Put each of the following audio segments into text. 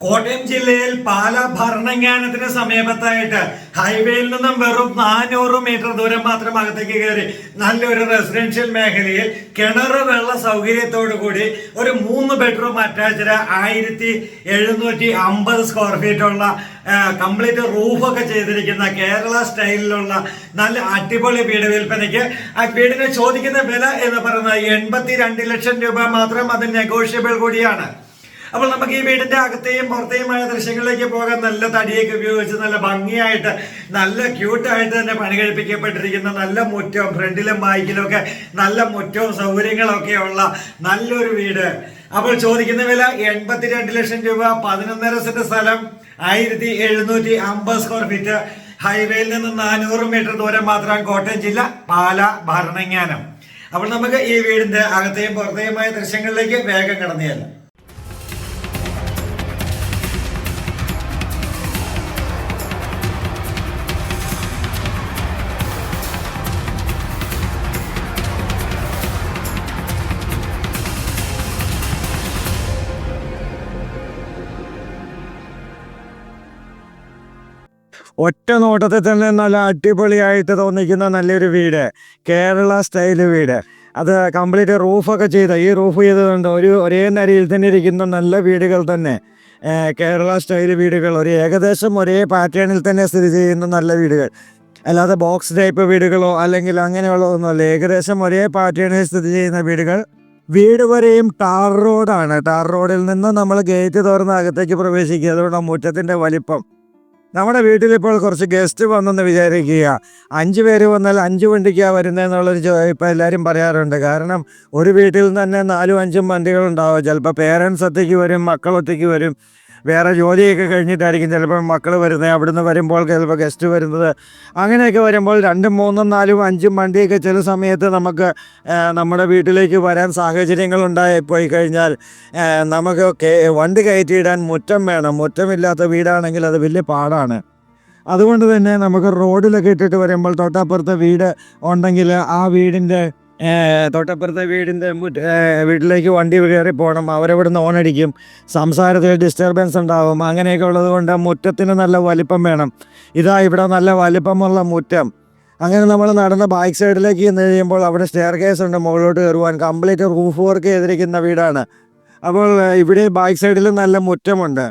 കോട്ടയം ജില്ലയിൽ പാല ഭരണങ്ങാനത്തിന് സമീപത്തായിട്ട് ഹൈവേയിൽ നിന്നും വെറും നാനൂറ് മീറ്റർ ദൂരം മാത്രം അകത്തേക്ക് കയറി നല്ലൊരു റെസിഡൻഷ്യൽ മേഖലയിൽ കിണർ വെള്ള സൗകര്യത്തോടു കൂടി ഒരു മൂന്ന് ബെഡ്റൂം അറ്റാച്ച്ഡ് ആയിരത്തി എഴുന്നൂറ്റി അമ്പത് സ്ക്വയർ ഫീറ്റ് ഉള്ള കംപ്ലീറ്റ് റൂഫൊക്കെ ചെയ്തിരിക്കുന്ന കേരള സ്റ്റൈലിലുള്ള നല്ല അടിപൊളി വീട് വിൽപ്പനയ്ക്ക് ആ വീടിന് ചോദിക്കുന്ന വില എന്ന് പറയുന്നത് എൺപത്തി രണ്ട് ലക്ഷം രൂപ മാത്രം അത് നെഗോഷ്യബിൾ കൂടിയാണ്. അപ്പോൾ നമുക്ക് ഈ വീടിന്റെ അകത്തെയും പുറത്തെയുമായ ദൃശ്യങ്ങളിലേക്ക് പോകാൻ നല്ല തടിയൊക്കെ ഉപയോഗിച്ച് നല്ല ഭംഗിയായിട്ട് നല്ല ക്യൂട്ടായിട്ട് തന്നെ പണി കഴിപ്പിക്കപ്പെട്ടിരിക്കുന്ന നല്ല മുറ്റവും ഫ്രണ്ടിലും ബാക്കിലും നല്ല മുറ്റവും സൗകര്യങ്ങളൊക്കെ ഉള്ള നല്ലൊരു വീട്. അപ്പോൾ ചോദിക്കുന്ന വില എൺപത്തിരണ്ട് ലക്ഷം രൂപ പതിനൊന്നര സെന്റ് സ്ഥലം ആയിരത്തി എഴുന്നൂറ്റി അമ്പത് സ്ക്വയർ ഫീറ്റ് ഹൈവേയിൽ നിന്ന് നാനൂറ് മീറ്റർ ദൂരം മാത്രം കോട്ടയം ജില്ല പാല ഭരണങ്ങാനം. അപ്പോൾ നമുക്ക് ഈ വീടിന്റെ അകത്തെയും പുറത്തെയുമായ ദൃശ്യങ്ങളിലേക്ക് വേഗം കടന്നു ചെല്ലാം. ഒറ്റ നോട്ടത്തിൽ തന്നെ നല്ല അടിപൊളിയായിട്ട് തോന്നിക്കുന്ന നല്ലൊരു വീട്. കേരള സ്റ്റൈൽ വീട്. അത് കംപ്ലീറ്റ് റൂഫൊക്കെ ചെയ്ത ഈ റൂഫ് ചെയ്തതുകൊണ്ട് ഒരു ഒരേ നിരയിൽ തന്നെ ഇരിക്കുന്ന നല്ല വീടുകൾ തന്നെ. കേരള സ്റ്റൈൽ വീടുകൾ. ഒരു ഏകദേശം ഒരേ പാറ്റേണിൽ തന്നെ സ്ഥിതി ചെയ്യുന്ന നല്ല വീടുകൾ. അല്ലാതെ ബോക്സ് ടൈപ്പ് വീടുകളോ അല്ലെങ്കിൽ അങ്ങനെയുള്ള ഒന്നുമല്ല ഏകദേശം ഒരേ പാറ്റേണിൽ സ്ഥിതി ചെയ്യുന്ന വീടുകൾ. വീട് വരെയും ടാർ റോഡാണ്. ടാർ റോഡിൽ നിന്ന് നമ്മൾ ഗേറ്റ് തുറന്ന് അകത്തേക്ക് പ്രവേശിക്കുക. അതുകൊണ്ട് മുറ്റത്തിന്റെ വലിപ്പം. നമ്മുടെ വീട്ടിലിപ്പോൾ കുറച്ച് ഗസ്റ്റ് വന്നെന്ന് വിചാരിക്കുക. അഞ്ച് പേര് വന്നാൽ അഞ്ച് വണ്ടിക്കാണ് വരുന്നതെന്നുള്ളൊരു ഇപ്പോൾ എല്ലാവരും പറയാറുണ്ട്. കാരണം ഒരു വീട്ടിൽ തന്നെ നാലും അഞ്ചും വണ്ടികളുണ്ടാവും. ചിലപ്പോൾ പേരൻസ് ഒറ്റയ്ക്ക് വരും മക്കൾ ഒറ്റയ്ക്ക് വരും. വേറെ ജോലിയൊക്കെ കഴിഞ്ഞിട്ടായിരിക്കും ചിലപ്പോൾ മക്കൾ വരുന്നത്. അവിടുന്ന് വരുമ്പോൾ ചിലപ്പോൾ ഗസ്റ്റ് വരുന്നത്. അങ്ങനെയൊക്കെ വരുമ്പോൾ രണ്ടും മൂന്നും നാലും അഞ്ചും വണ്ടിയൊക്കെ ചില സമയത്ത് നമുക്ക് നമ്മുടെ വീട്ടിലേക്ക് വരാൻ സാഹചര്യങ്ങൾ ഉണ്ടായി പോയി കഴിഞ്ഞാൽ നമുക്ക് വണ്ടി കയറ്റിയിടാൻ മുറ്റം വേണം. മുറ്റമില്ലാത്ത വീടാണെങ്കിൽ അത് വലിയ പാടാണ്. അതുകൊണ്ട് തന്നെ നമുക്ക് റോഡിലൊക്കെ ഇട്ടിട്ട് വരുമ്പോൾ തൊട്ടപ്പുറത്തെ വീട് ഉണ്ടെങ്കിൽ ആ വീടിന്റെ തൊട്ടപ്പുറത്തെ വീടിന്റെ വീട്ടിലേക്ക് വണ്ടി കയറി പോകണം. അവരവിടുന്ന് ഓണടിക്കും സംസാരത്തിൽ ഡിസ്റ്റർബൻസ് ഉണ്ടാവും. അങ്ങനെയൊക്കെ ഉള്ളത് കൊണ്ട് മുറ്റത്തിന് നല്ല വലിപ്പം വേണം. ഇതാ ഇവിടെ നല്ല വലിപ്പമുള്ള മുറ്റം. അങ്ങനെ നമ്മൾ നടന്ന ബാക്ക് സൈഡിലേക്ക് ചെന്ന് കഴിയുമ്പോൾ അവിടെ സ്റ്റെയർ കേസ് ഉണ്ട്. മുകളിലോട്ട് കയറുവാൻ കംപ്ലീറ്റ് റൂഫ് വർക്ക് ചെയ്തിരിക്കുന്ന വീടാണ്. അപ്പോൾ ഇവിടെ ബാക്ക് സൈഡിലും നല്ല മുറ്റമുണ്ട്.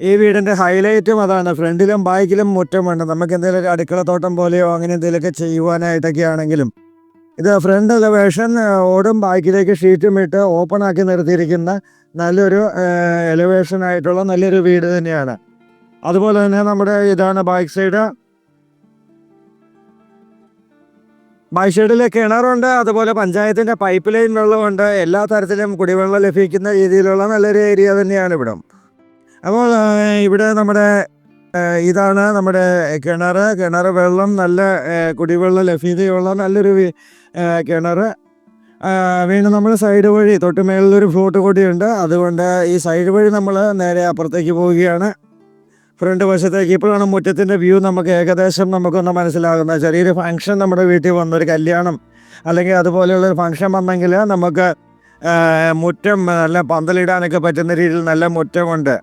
ഈ വീടിന്റെ ഹൈലൈറ്റും അതാണ്. ഫ്രണ്ടിലും ബാക്കിലും മുറ്റമുണ്ട്. നമുക്ക് എന്തെങ്കിലും ഒരു അടുക്കളത്തോട്ടം പോലെയോ അങ്ങനെ എന്തെങ്കിലുമൊക്കെ ചെയ്യുവാനായിട്ടൊക്കെ ആണെങ്കിലും ഇത് ഫ്രണ്ട് എലവേഷൻ ഓടും ബാക്കിലേക്ക് ഷീറ്റും ഇട്ട് ഓപ്പൺ ആക്കി നിർത്തിയിരിക്കുന്ന നല്ലൊരു എലവേഷൻ ആയിട്ടുള്ള നല്ലൊരു വീട് തന്നെയാണ്. അതുപോലെ തന്നെ നമ്മുടെ ഇതാണ് ബാക്ക് സൈഡ് ബാക്ക് സൈഡിൽ കിണറുണ്ട് അതുപോലെ പഞ്ചായത്തിന്റെ പൈപ്പ് ലൈൻ വെള്ളമുണ്ട്. എല്ലാ തരത്തിലും കുടിവെള്ളം ലഭിക്കുന്ന രീതിയിലുള്ള നല്ലൊരു ഏരിയ തന്നെയാണ് ഇവിടെ. അപ്പോൾ ഇവിടെ നമ്മുടെ ഇതാണ് നമ്മുടെ കിണർ കിണർ വെള്ളം നല്ല കുടിവെള്ള ലഭ്യതയുള്ള നല്ലൊരു കിണർ വീണ്ടും നമ്മൾ സൈഡ് വഴി തൊട്ട് മേളിലൊരു ഫ്ലോട്ട് കൂടിയുണ്ട്. അതുകൊണ്ട് ഈ സൈഡ് വഴി നമ്മൾ നേരെ അപ്പുറത്തേക്ക് പോവുകയാണ്. ഫ്രണ്ട് വശത്തേക്ക് ഇപ്പോഴാണ് മുറ്റത്തിന്റെ വ്യൂ നമുക്ക് ഏകദേശം നമുക്കൊന്ന് മനസ്സിലാകുന്നത്. ചെറിയൊരു ഫംഗ്ഷൻ നമ്മുടെ വീട്ടിൽ വന്നൊരു കല്യാണം അല്ലെങ്കിൽ അതുപോലെയുള്ളൊരു ഫംഗ്ഷൻ വന്നെങ്കിൽ നമുക്ക് മുറ്റം നല്ല പന്തലിടാനൊക്കെ പറ്റുന്ന രീതിയിൽ നല്ല മുറ്റമുണ്ട്.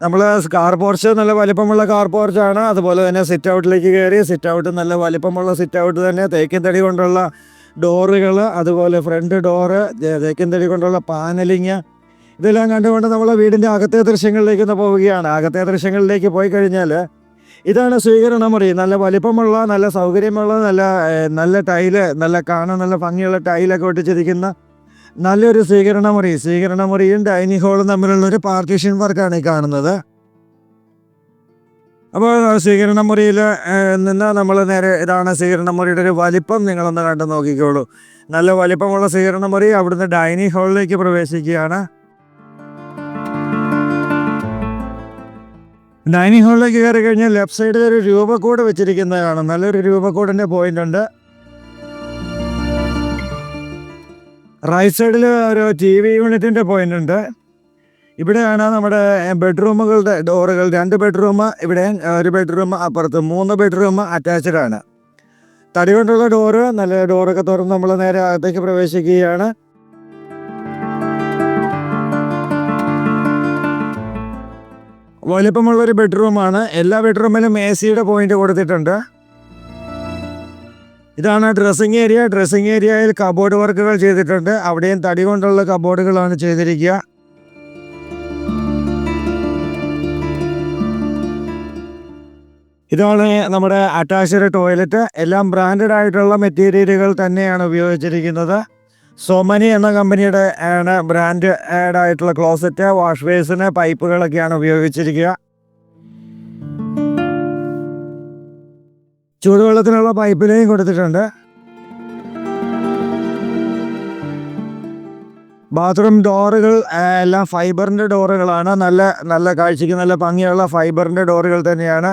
നമ്മൾ കാർ പോർച്ച് നല്ല വലിപ്പമുള്ള കാർ പോർച്ചാണ് അതുപോലെ തന്നെ സിറ്റ് ഔട്ടിലേക്ക് കയറി സിറ്റ് ഔട്ട് നല്ല വലിപ്പമുള്ള സിറ്റ് ഔട്ട് തന്നെ തേക്കിൻ തടി കൊണ്ടുള്ള ഡോറുകൾ അതുപോലെ ഫ്രണ്ട് ഡോറ് തേക്കിൻ തടി കൊണ്ടുള്ള പാനലിങ് ഇതെല്ലാം കണ്ടുകൊണ്ട് നമ്മൾ വീടിന്റെ അകത്തെ ദൃശ്യങ്ങളിലേക്ക് ഒന്ന് പോവുകയാണ്. അകത്തെ ദൃശ്യങ്ങളിലേക്ക് പോയി കഴിഞ്ഞാൽ ഇതാണ് സ്വീകരണ മുറി. നല്ല വലിപ്പമുള്ള നല്ല സൗകര്യമുള്ള നല്ല നല്ല ടൈൽ നല്ല കാണാൻ നല്ല ഭംഗിയുള്ള ടൈലൊക്കെ ഒട്ടിച്ചിരിക്കുന്ന നല്ലൊരു സ്വീകരണ മുറി സ്വീകരണ മുറിയും ഡൈനിങ് ഹോളും തമ്മിലുള്ള ഒരു പാർട്ടീഷൻ വർക്കാണ് ഈ കാണുന്നത്. അപ്പോൾ സ്വീകരണ മുറിയിൽ നിന്ന് നമ്മൾ നേരെ ഇതാണ് സ്വീകരണ മുറിയുടെ ഒരു വലിപ്പം നിങ്ങളൊന്ന് കണ്ടു നോക്കിക്കോളൂ. നല്ല വലിപ്പമുള്ള സ്വീകരണ മുറി അവിടുന്ന് ഡൈനിങ് ഹാളിലേക്ക് പ്രവേശിക്കുകയാണ്. ഡൈനിങ് ഹാളിലേക്ക് കയറി കഴിഞ്ഞാൽ ലെഫ്റ്റ് സൈഡിൽ ഒരു രൂപക്കൂട് വെച്ചിരിക്കുന്നതാണ്. നല്ലൊരു രൂപക്കൂടിന്റെ പോയിന്റ് ഉണ്ട്. റൈറ്റ് സൈഡിൽ ഒരു ടി വി യൂണിറ്റിന്റെ പോയിന്റ് ഉണ്ട്. ഇവിടെയാണ് നമ്മുടെ ബെഡ്റൂമുകളുടെ ഡോറുകൾ രണ്ട് ബെഡ്റൂം ഇവിടെ ഒരു ബെഡ്റൂം അപ്പുറത്ത്. മൂന്ന് ബെഡ്റൂം അറ്റാച്ച്ഡ് ആണ്. തടി കൊണ്ടുള്ള ഡോറ് നല്ല ഡോറൊക്കെ തുറന്ന് നമ്മൾ നേരെ അകത്തേക്ക് പ്രവേശിക്കുകയാണ്. വലിപ്പമുള്ളൊരു ബെഡ്റൂമാണ് എല്ലാ ബെഡ്റൂമിലും എ സിയുടെ പോയിന്റ് കൊടുത്തിട്ടുണ്ട്. ഇതാണ് ഡ്രസ്സിങ് ഏരിയ ഡ്രസ്സിങ് ഏരിയയിൽ കബോർഡ് വർക്കുകൾ ചെയ്തിട്ടുണ്ട്. അവിടെയും തടി കൊണ്ടുള്ള കബോർഡുകളാണ് ചെയ്തിരിക്കുക. ഇതാണ് നമ്മുടെ അറ്റാച്ച്ഡ് ടോയ്ലറ്റ് എല്ലാം ബ്രാൻഡഡ് ആയിട്ടുള്ള മെറ്റീരിയലുകൾ തന്നെയാണ് ഉപയോഗിച്ചിരിക്കുന്നത്. സോമനി എന്ന കമ്പനിയുടെ ആണ് ബ്രാൻഡ് ആയിട്ടുള്ള ക്ലോസറ്റ് വാഷ് ബേസിന് പൈപ്പുകളൊക്കെയാണ് ഉപയോഗിച്ചിരിക്കുക. ചൂടുവെള്ളത്തിനുള്ള പൈപ്പ് ലൈൻ കൊടുത്തിട്ടുണ്ട്. ബാത്റൂം ഡോറുകൾ എല്ലാം ഫൈബറിന്റെ ഡോറുകളാണ്. നല്ല നല്ല കാഴ്ചയ്ക്ക് നല്ല ഭംഗിയുള്ള ഫൈബറിന്റെ ഡോറുകൾ തന്നെയാണ്.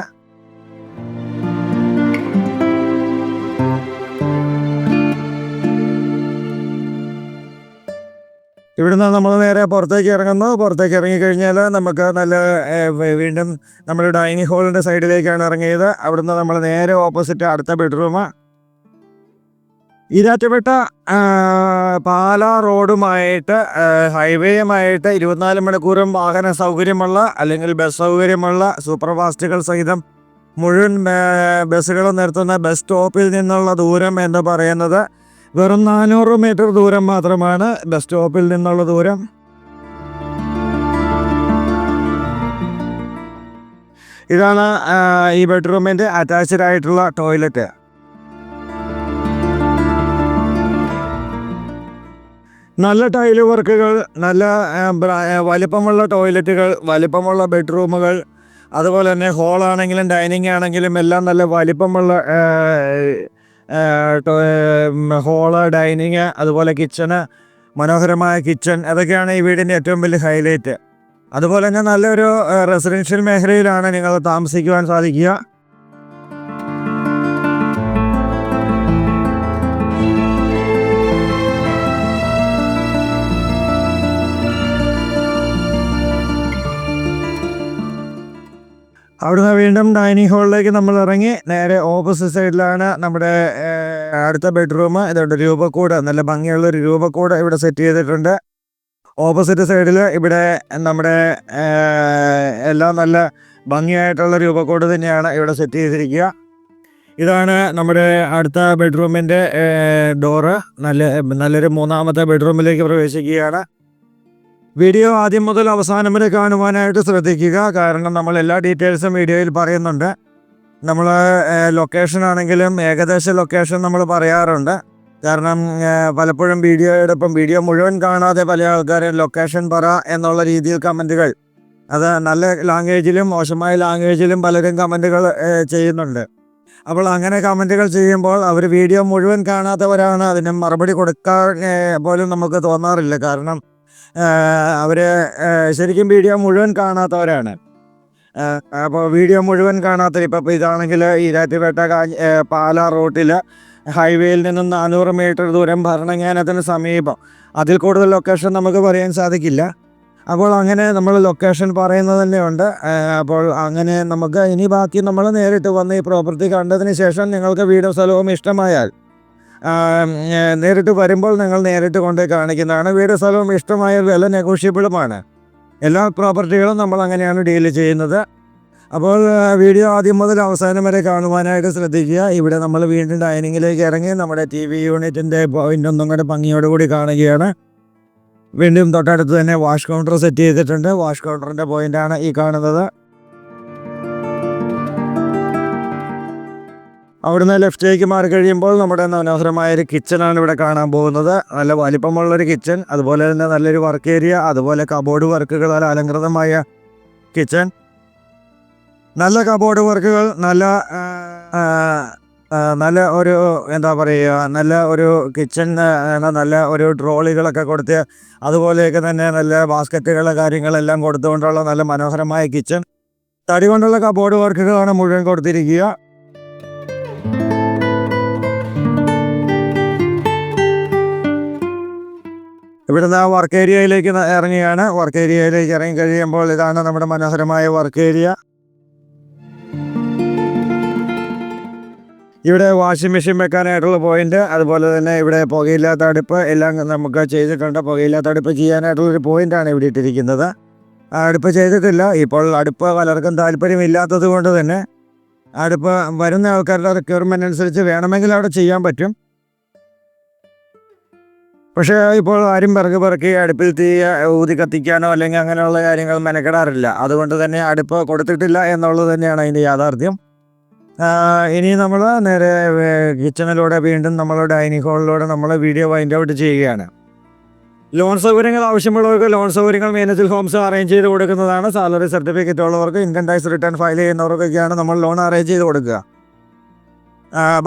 ഇവിടുന്ന് നമ്മൾ നേരെ പുറത്തേക്ക് ഇറങ്ങുന്നു. പുറത്തേക്ക് ഇറങ്ങിക്കഴിഞ്ഞാൽ നമുക്ക് നല്ല വീണ്ടും നമ്മൾ ഡൈനിങ് ഹാളിന്റെ സൈഡിലേക്കാണ് ഇറങ്ങിയത്. അവിടുന്ന് നമ്മൾ നേരെ ഓപ്പോസിറ്റ് അടുത്ത ബെഡ്റൂം ഈരാറ്റുപേട്ട പാല റോഡുമായിട്ട് ഹൈവേയുമായിട്ട് ഇരുപത്തിനാല് മണിക്കൂറും വാഹന സൗകര്യമുള്ള അല്ലെങ്കിൽ ബസ് സൗകര്യമുള്ള സൂപ്പർ ഫാസ്റ്റുകൾ സഹിതം മുഴുവൻ ബസ്സുകൾ നിർത്തുന്ന ബസ് സ്റ്റോപ്പിൽ നിന്നുള്ള ദൂരം എന്ന് പറയുന്നത് വെറും നാനൂറ് മീറ്റർ ദൂരം മാത്രമാണ് ബസ് സ്റ്റോപ്പിൽ നിന്നുള്ള ദൂരം. ഇതാണ് ഈ ബെഡ്റൂമിന്റെ അറ്റാച്ച്ഡ് ആയിട്ടുള്ള ടോയ്ലറ്റ് നല്ല ടൈൽ വർക്കുകൾ നല്ല വലിപ്പമുള്ള ടോയ്ലറ്റുകൾ വലിപ്പമുള്ള ബെഡ്റൂമുകൾ അതുപോലെ തന്നെ ഹോളാണെങ്കിലും ഡൈനിങ് ആണെങ്കിലും എല്ലാം നല്ല വലിപ്പമുള്ള ഹോൾ ഡൈനിങ് അതുപോലെ കിച്ചണ് മനോഹരമായ കിച്ചൺ അതൊക്കെയാണ് ഈ വീടിന്റെ ഏറ്റവും വലിയ ഹൈലൈറ്റ്. അതുപോലെ തന്നെ നല്ലൊരു റെസിഡൻഷ്യൽ മേഖലയിലാണ് നിങ്ങൾ താമസിക്കുവാൻ സാധിക്കുക. അവിടുന്ന് വീണ്ടും ഡൈനിങ് ഹാളിലേക്ക് നമ്മൾ ഇറങ്ങി. നേരെ ഓപ്പോസിറ്റ് സൈഡിലാണ് നമ്മുടെ അടുത്ത ബെഡ്റൂം. ഇതുണ്ട് രൂപക്കൂട്. നല്ല ഭംഗിയുള്ള ഒരു രൂപക്കൂട് ഇവിടെ സെറ്റ് ചെയ്തിട്ടുണ്ട്. ഓപ്പോസിറ്റ് സൈഡിൽ ഇവിടെ നമ്മുടെ എല്ലാം നല്ല ഭംഗിയായിട്ടുള്ള രൂപക്കൂട് തന്നെയാണ് ഇവിടെ സെറ്റ് ചെയ്തിരിക്കുക. ഇതാണ് നമ്മുടെ അടുത്ത ബെഡ്റൂമിന്റെ ഡോറ്. നല്ല നല്ലൊരു മൂന്നാമത്തെ ബെഡ്റൂമിലേക്ക് പ്രവേശിക്കുകയാണ്. വീഡിയോ ആദ്യം മുതൽ അവസാനം വരെ കാണുവാനായിട്ട് ശ്രദ്ധിക്കുക. കാരണം നമ്മൾ എല്ലാ ഡീറ്റെയിൽസും വീഡിയോയിൽ പറയുന്നുണ്ട്. നമ്മൾ ലൊക്കേഷൻ ആണെങ്കിലും ഏകദേശ ലൊക്കേഷൻ നമ്മൾ പറയാറുണ്ട്. കാരണം പലപ്പോഴും വീഡിയോയുടെ ഇപ്പം വീഡിയോ മുഴുവൻ കാണാതെ പല ആൾക്കാരും ലൊക്കേഷൻ പറ എന്നുള്ള രീതിയിൽ കമന്റുകൾ അത് നല്ല ലാംഗ്വേജിലും മോശമായ ലാംഗ്വേജിലും പലരും കമന്റുകൾ ചെയ്യുന്നുണ്ട്. അപ്പോൾ അങ്ങനെ കമന്റുകൾ ചെയ്യുമ്പോൾ അവർ വീഡിയോ മുഴുവൻ കാണാത്തവരാണ്. അതിന് മറുപടി കൊടുക്കാൻ പോലും നമുക്ക് തോന്നാറില്ല. കാരണം അവർ ശരിക്കും വീഡിയോ മുഴുവൻ കാണാത്തവരാണ്. അപ്പോൾ വീഡിയോ മുഴുവൻ കാണാത്ത ഇപ്പം ഇതാണെങ്കിൽ ഈരാറ്റുപേട്ട പാലാ റോട്ടിൽ ഹൈവേയിൽ നിന്നും നാനൂറ് മീറ്റർ ദൂരം ഭരണങ്ങാനത്തിന് സമീപം. അതിൽ കൂടുതൽ ലൊക്കേഷൻ നമുക്ക് പറയാൻ സാധിക്കില്ല. അപ്പോൾ അങ്ങനെ നമ്മൾ ലൊക്കേഷൻ പറയുന്നത് തന്നെയുണ്ട് അപ്പോൾ അങ്ങനെ നമുക്ക് ഇനി ബാക്കി നമ്മൾ നേരിട്ട് വന്ന് ഈ പ്രോപ്പർട്ടി കണ്ടതിന് ശേഷം നിങ്ങൾക്ക് വീടും സ്ഥലവും ഇഷ്ടമായാൽ നേരിട്ട് വരുമ്പോൾ നിങ്ങൾ നേരിട്ട് കൊണ്ടുപോയി കാണിക്കുന്നതാണ്. വീട് സ്ഥലവും ഇഷ്ടമായ വില നെഗോഷ്യബിളുമാണ്. എല്ലാ പ്രോപ്പർട്ടികളും നമ്മൾ അങ്ങനെയാണ് ഡീൽ ചെയ്യുന്നത്. അപ്പോൾ വീഡിയോ ആദ്യം മുതൽ അവസാനം വരെ കാണുവാനായിട്ട് ശ്രദ്ധിക്കുക. ഇവിടെ നമ്മൾ വീണ്ടും ഡൈനിങ്ങിലേക്ക് ഇറങ്ങി നമ്മുടെ ടി വി യൂണിറ്റിന്റെ പോയിന്റ് ഒന്നും കൂടെ ഭംഗിയോടുകൂടി കാണുകയാണ്. വീണ്ടും തൊട്ടടുത്ത് തന്നെ വാഷ് കൗണ്ടർ സെറ്റ് ചെയ്തിട്ടുണ്ട്. വാഷ് കൗണ്ടറിന്റെ പോയിന്റാണ് ഈ കാണുന്നത്. അവിടുന്ന് ലെഫ്റ്റിലേക്ക് മാറി കഴിയുമ്പോൾ നമ്മുടെ മനോഹരമായ ഒരു കിച്ചണാണ് ഇവിടെ കാണാൻ പോകുന്നത്. നല്ല വലിപ്പമുള്ളൊരു കിച്ചൺ അതുപോലെ തന്നെ നല്ലൊരു വർക്ക് ഏരിയ അതുപോലെ കബോർഡ് വർക്കുകളാൽ അലങ്കൃതമായ കിച്ചൺ നല്ല കബോർഡ് വർക്കുകൾ നല്ല നല്ല ഒരു എന്താ പറയുക നല്ല ഒരു കിച്ചൺ നല്ല ഒരു ട്രോളികളൊക്കെ കൊടുത്ത് അതുപോലെയൊക്കെ തന്നെ നല്ല ബാസ്ക്കറ്റുകൾ കാര്യങ്ങളെല്ലാം കൊടുത്തുകൊണ്ടുള്ള നല്ല മനോഹരമായ കിച്ചൺ തടി കൊണ്ടുള്ള കബോർഡ് വർക്കുകളാണ് മുഴുവൻ കൊടുത്തിരിക്കുക. ഇവിടുന്ന് ആ വർക്ക് ഏരിയയിലേക്ക് ഇറങ്ങിയാണ് വർക്ക് ഏരിയയിലേക്ക് ഇറങ്ങി കഴിയുമ്പോൾ ഇതാണ് നമ്മുടെ മനോഹരമായ വർക്ക് ഏരിയ ഇവിടെ വാഷിംഗ് മെഷീൻ വെക്കാനായിട്ടുള്ള പോയിന്റ് അതുപോലെ തന്നെ ഇവിടെ പുകയില്ലാത്ത അടുപ്പ് എല്ലാം നമുക്ക് ചെയ്തിട്ടുണ്ട്. പുകയില്ലാത്ത അടുപ്പ് ചെയ്യാനായിട്ടുള്ളൊരു പോയിന്റാണ് ഇവിടെ ഇട്ടിരിക്കുന്നത്. അടുപ്പ് ചെയ്തിട്ടില്ല. ഇപ്പോൾ അടുപ്പ് പലർക്കും താല്പര്യമില്ലാത്തത് കൊണ്ട് തന്നെ അടുപ്പ് വരുന്ന ആൾക്കാരുടെ റിക്വയർമെന്റ് അനുസരിച്ച് വേണമെങ്കിൽ അവിടെ ചെയ്യാൻ പറ്റും. പക്ഷേ ഇപ്പോൾ ആരും പിറകു പിറക്കി അടുപ്പിൽ തീ ഊതി കത്തിക്കാനോ അല്ലെങ്കിൽ അങ്ങനെയുള്ള കാര്യങ്ങൾ മെനക്കെടാറില്ല. അതുകൊണ്ട് തന്നെ അടുപ്പ് കൊടുത്തിട്ടില്ല എന്നുള്ളത് തന്നെയാണ് അതിന്റെ യാഥാർത്ഥ്യം. ഇനി നമ്മൾ നേരെ കിച്ചണിലൂടെ വീണ്ടും നമ്മൾ ഡൈനിങ് ഹാളിലൂടെ നമ്മൾ വീഡിയോ വൈൻഡ് ഔട്ട് ചെയ്യുകയാണ്. ലോൺ സൗകര്യങ്ങൾ ആവശ്യമുള്ളവർക്ക് ലോൺ സൗകര്യങ്ങൾ മേനേജൽ ഹോംസ് അറേഞ്ച് ചെയ്ത് കൊടുക്കുന്നതാണ് സാലറി സർട്ടിഫിക്കറ്റ് ഉള്ളവർക്ക് ഇൻകം ടാക്സ് റിട്ടേൺ ഫയൽ ചെയ്യുന്നവർക്കൊക്കെയാണ് നമ്മൾ ലോൺ അറേഞ്ച് ചെയ്ത് കൊടുക്കുക.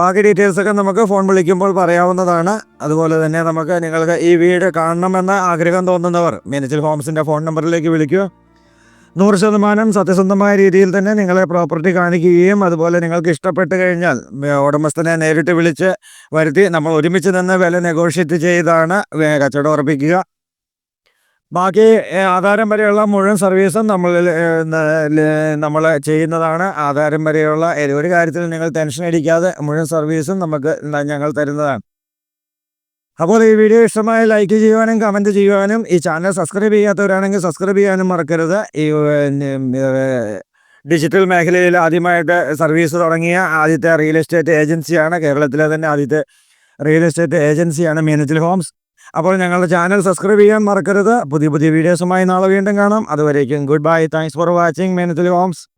ബാക്കി ഡീറ്റെയിൽസ് ഒക്കെ നമുക്ക് ഫോൺ വിളിക്കുമ്പോൾ പറയാവുന്നതാണ്. അതുപോലെ തന്നെ നമുക്ക് നിങ്ങൾക്ക് ഈ വീട് കാണണമെന്ന ആഗ്രഹം തോന്നുന്നവർ മീനച്ചൽ ഹോംസിന്റെ ഫോൺ നമ്പറിലേക്ക് വിളിക്കുക. നൂറ് ശതമാനം സത്യസന്ധമായ രീതിയിൽ തന്നെ നിങ്ങളെ പ്രോപ്പർട്ടി കാണിക്കുകയും അതുപോലെ നിങ്ങൾക്ക് ഇഷ്ടപ്പെട്ട് കഴിഞ്ഞാൽ ഉടമസ്ഥനെ നേരിട്ട് വിളിച്ച് വരുത്തി നമ്മൾ ഒരുമിച്ച് നിന്ന് വില നെഗോഷിയേറ്റ് ചെയ്താണ് കച്ചവടം ഉറപ്പിക്കുക. ബാക്കി ആധാരം വരെയുള്ള മുഴുവൻ സർവീസും നമ്മൾ നമ്മൾ ചെയ്യുന്നതാണ്. ആധാരം വരെയുള്ള ഒരു കാര്യത്തിൽ നിങ്ങൾ ടെൻഷൻ അടിക്കാതെ മുഴുവൻ സർവീസും നമുക്ക് ഞങ്ങൾ തരുന്നതാണ്. അപ്പോൾ ഈ വീഡിയോ ഇഷ്ടമായ ലൈക്ക് ചെയ്യുവാനും കമന്റ് ചെയ്യുവാനും ഈ ചാനൽ സബ്സ്ക്രൈബ് ചെയ്യാത്തവരാണെങ്കിൽ സബ്സ്ക്രൈബ് ചെയ്യാനും മറക്കരുത്. ഈ ഡിജിറ്റൽ മേഖലയിൽ ആദ്യമായിട്ട് സർവീസ് തുടങ്ങിയ ആദ്യത്തെ റിയൽ എസ്റ്റേറ്റ് ഏജൻസിയാണ് കേരളത്തിലെ തന്നെ ആദ്യത്തെ റിയൽ എസ്റ്റേറ്റ് ഏജൻസിയാണ് മീനച്ചിൽ ഹോംസ്. അപ്പോൾ ഞങ്ങളുടെ ചാനൽ സബ്സ്ക്രൈബ് ചെയ്യാൻ മറക്കരുത്. പുതിയ പുതിയ വീഡിയോസുമായി നാളെ വീണ്ടും കാണാം. അതുവരേക്കും good bye. Thanks for watching. മേനത്തിൽ Holmes